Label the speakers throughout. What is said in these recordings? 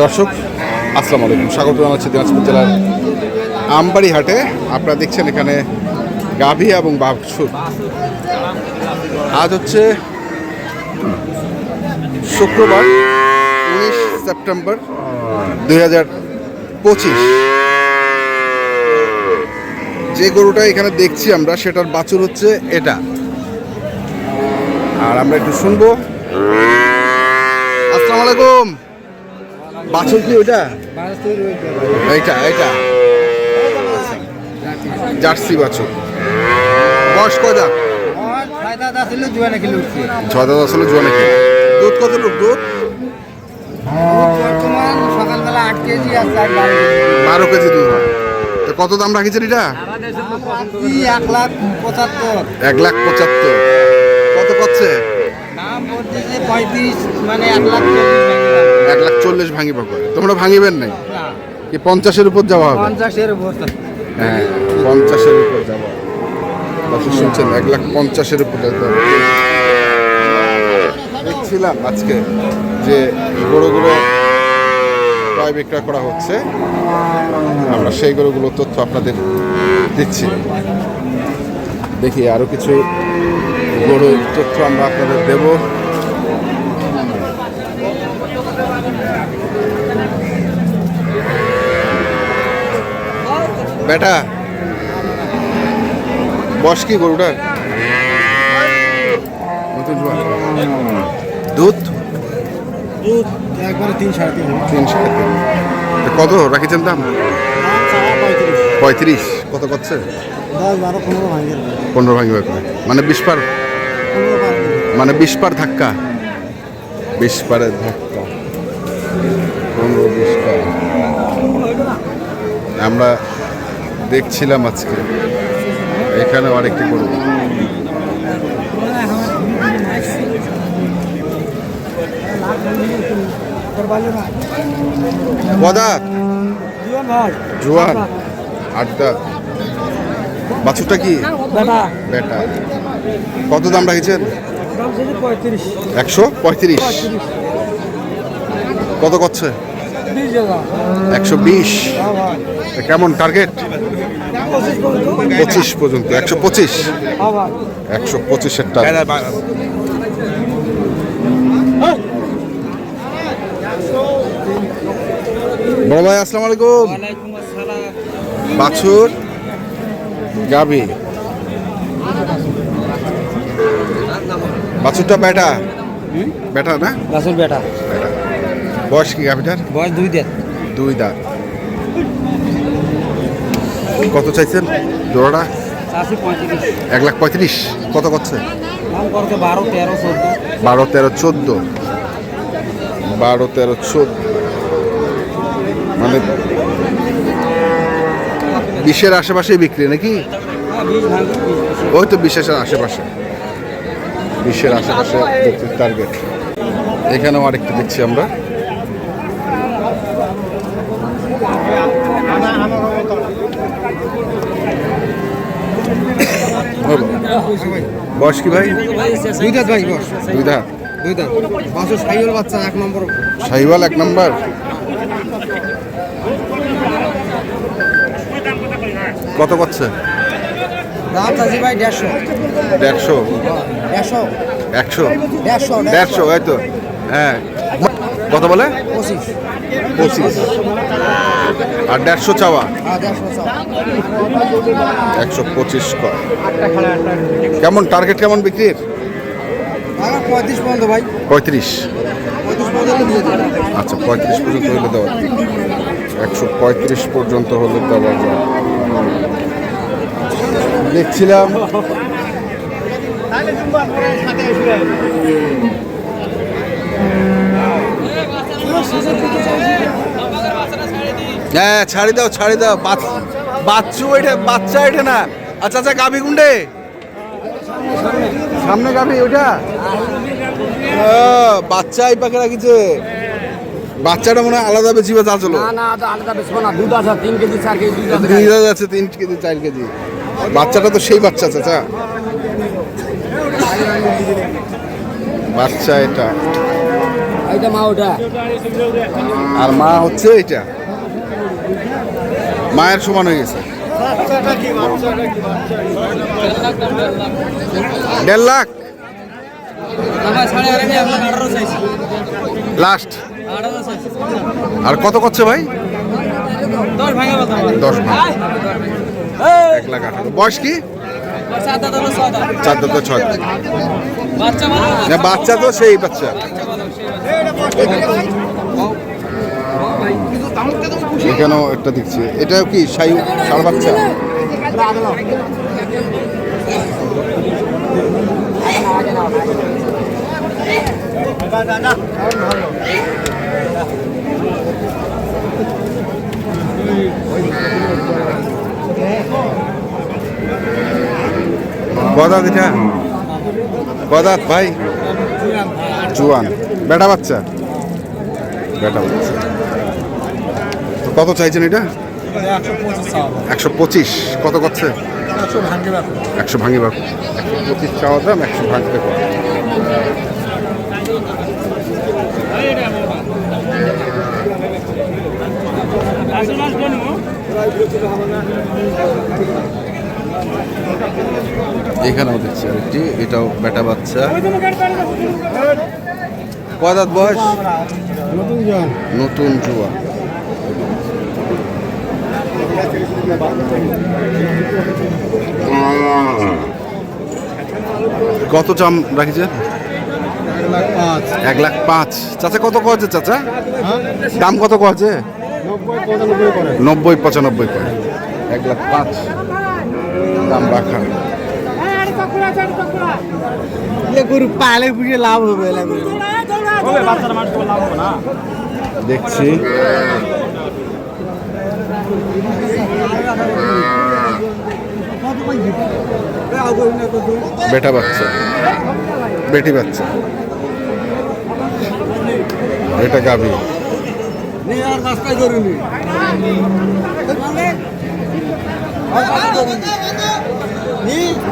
Speaker 1: দর্শক, আসসালামু আলাইকুম। স্বাগত জানাচ্ছি দিনাজপুর জেলার আমবাড়ি হাটে আপনারা দেখছেন এখানে গাভী এবং বাঘসুর আজ হচ্ছে শুক্রবার, উনিশ সেপ্টেম্বর দুই হাজার পঁচিশ। যে গরুটা এখানে দেখছি আমরা, সেটার বাছুর হচ্ছে এটা। আর আমরা একটু শুনব। আসসালামু আলাইকুম। বাছুর কি ওইটা? এইটা এইটা। জার্সি বাছুর। বয়স কয়টা ছয় দাদা আসলে জোয়ানে কি দুধ কত লোক দুধ?
Speaker 2: সকালবেলা আট কেজি আর বারো কেজি।
Speaker 1: দুধ হয়। তো কত দাম রাখিছেন এটা?
Speaker 2: এক লাখ পঁচাত্তর।
Speaker 1: এক লাখ পঁচাত্তর। কত পাচ্ছে
Speaker 2: দাম পঁয়ত্রিশ মানে এক লাখ।
Speaker 1: এক লাখ চল্লিশ ভাঙিব করে তোমরা ভাঙিবেন নাই? কি পঞ্চাশের উপর যাওয়া হবে?
Speaker 2: পঞ্চাশের বস্তা
Speaker 1: হ্যাঁ পঞ্চাশের উপর যাওয়া দর্শক শুনছেন এক লাখ পঞ্চাশের উপর হবে। দেখছিলাম আজকে যে গরুগুলো ক্রয় বিক্রয় করা হচ্ছে। আমরা সেই গরুগুলো তথ্য আপনাদের দিচ্ছি। দেখি আরও কিছু গরুর তথ্য আমরা আপনাদের দেব। বেটা বয়স কি গরুটার? দুধ?
Speaker 2: দুধ একবারে তিন সাড়ে তিন।
Speaker 1: তিন সাড়ে তিন। তো কত রাখিছেন দাম?
Speaker 2: পঁয়ত্রিশ।
Speaker 1: কত করছে?
Speaker 2: পনেরো ভাঙে
Speaker 1: ভাঙি করে মানে বিশ পার?
Speaker 2: পার।
Speaker 1: মানে বিশ পার ধাক্কা? বিশ পারের ধাক্কা। পনেরো বিশ পার। আমরা দেখছিলাম আজকে। এখানে আরেকটি গরু। পদাত জোয়ান আড্ডা। বাছুরটা কি?
Speaker 2: বেটা।
Speaker 1: বেটা। কত দাম রাখছেন? একশো পঁয়ত্রিশ। কত করছে? একশো বিশ। কেমন টার্গেট
Speaker 2: পঁচিশ পর্যন্ত?
Speaker 1: একশো পঁচিশ? একশো পঁচিশের টার্গেট বড় ভাই আসসালামু আলাইকুম।
Speaker 2: ওয়ালাইকুম আসসালাম।
Speaker 1: বাছুর গাবি। বাছুরটা বেটা? বেটা না?
Speaker 2: গাছের বেটা।
Speaker 1: বয়স কি গাভিটার
Speaker 2: বয়স দুই দেড়
Speaker 1: দুই দাঁত। কত চাইছেন জোড়াটা? এক লাখ পঁয়ত্রিশ। কত করছে?
Speaker 2: বারো তেরো চোদ্দ।
Speaker 1: বারো তেরো চোদ্দ। মানে বিশের আশেপাশেই বিক্রি নাকি?
Speaker 2: হ্যাঁ
Speaker 1: ওই তো বিশেষের আশেপাশে। বিশ্বের আশেপাশে টার্গেট এখানেও আরেকটা দেখছি আমরা। বয়স কি ভাই?
Speaker 2: দুই দাঁত ভাই বস
Speaker 1: দুই দাঁত।
Speaker 2: দুই দাঁত। বাসু সাইকেল বাচ্চা এক নম্বর।
Speaker 1: শাহিওয়াল এক নম্বর। কত করছে?
Speaker 2: দাম চাষি ভাই দেড়শো।
Speaker 1: দেড়শো?
Speaker 2: দেড়শো।
Speaker 1: একশো?
Speaker 2: দেড়শো।
Speaker 1: দেড়শো এই তো। হ্যাঁ। কত বলে?
Speaker 2: পঁচিশ।
Speaker 1: পঁচিশ। আর দেড়শো চাওয়া?
Speaker 2: হ্যাঁ
Speaker 1: একশো পঁচিশ কর। কেমন টার্গেট কেমন বিক্রির?
Speaker 2: পঁয়ত্রিশ পর্যন্ত ভাই।
Speaker 1: পঁয়ত্রিশ। আচ্ছা পঁয়ত্রিশ পর্যন্ত হলে দেওয়া একশো পঁয়ত্রিশ পর্যন্ত হলে দেওয়া যায়। দেখছিলাম। হ্যাঁ ছাড়ি দাও ছাড়ি দাও। বাচ- বাচ্চু ওইটা বাচ্চা এটা না। আচ্ছা আচ্ছা গাভি গুন্ডে। সামনে গাভি ওইটা? ও, বাচ্চা এই পাখে রাখিছে। বাচ্চাটা মনে হয় আলাদা বেশি বা চলো।
Speaker 2: না দুধ আছে তিন কেজি চার কেজি দুধ আছে।
Speaker 1: দুই হাজার আছে তিন কেজি চার কেজি। বাচ্চাটা তো সেই বাচ্চা চাচা বাচ্চা এটা।
Speaker 2: এইটা মা ওটা?
Speaker 1: আর মা হচ্ছে এইটা। মায়ের সমান হয়ে গেছে। দেড় লাখ। লাস্ট আর কত করছে ভাই?
Speaker 2: দশ ভাঙে।
Speaker 1: এক লাখ আঠারো। বয়স কি? চার দাঁত ছয় দাঁত।
Speaker 2: বাচ্চা
Speaker 1: তো সেই বাচ্চা। এখানেও একটা দেখছি। এটাও কি সাই ষাড় বাচ্চা? কদাত এটা কদাত ভাই। জুয়ান। বেটা বাচ্চা। বেটা বাচ্চা। কত চাইছেন এটা? একশো পঁচিশ। কত করছে? একশো ভাঙি বাকু একশো পঁচিশ চাওয়া দাম, একশো ভাঙতে কত? এখানেও দেখছি আরেকটি এটাও বেটা বাচ্চা। কয় বয়স? নতুন জুয়া। কত চাম রাখিছে? এক লাখ পাঁচ। চাচা কত কছে চাচা? দাম কত কছে নব্বই পঁচানব্বই করে। এক লাখ পাঁচ। দাম রাখা
Speaker 2: গরু পালে বুঝে লাভ হবে
Speaker 1: দেখছি। বেটা বাচ্চা। বেটি বাচ্চা। এটা গাভী।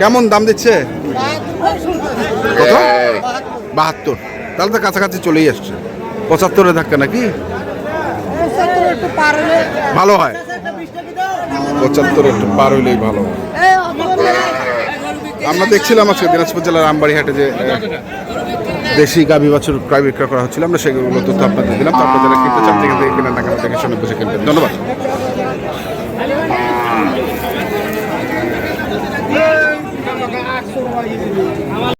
Speaker 1: কেমন দাম দিচ্ছে? কত বাহাত্তর। তাহলে তো কাছাকাছি চলেই আসছে। পঁচাত্তরে ধাক্কা নাকি? ভালো হয়। পঁচাত্তর একটু পার হইলেই ভালো হয়। আমরা দেখছিলাম আজকে দিনাজপুর জেলার আমবাড়ি হাটে যে দেশি গাভী বাছুর ক্রয় বিক্রয় করা হচ্ছিল। আমরা সেগুলো তথ্য আপনাদের দিলাম। তো আপনারা যারা কিনতে চান থেকে কেনার টাকা দেখে শুনে বুঝে কিনবেন। ধন্যবাদ।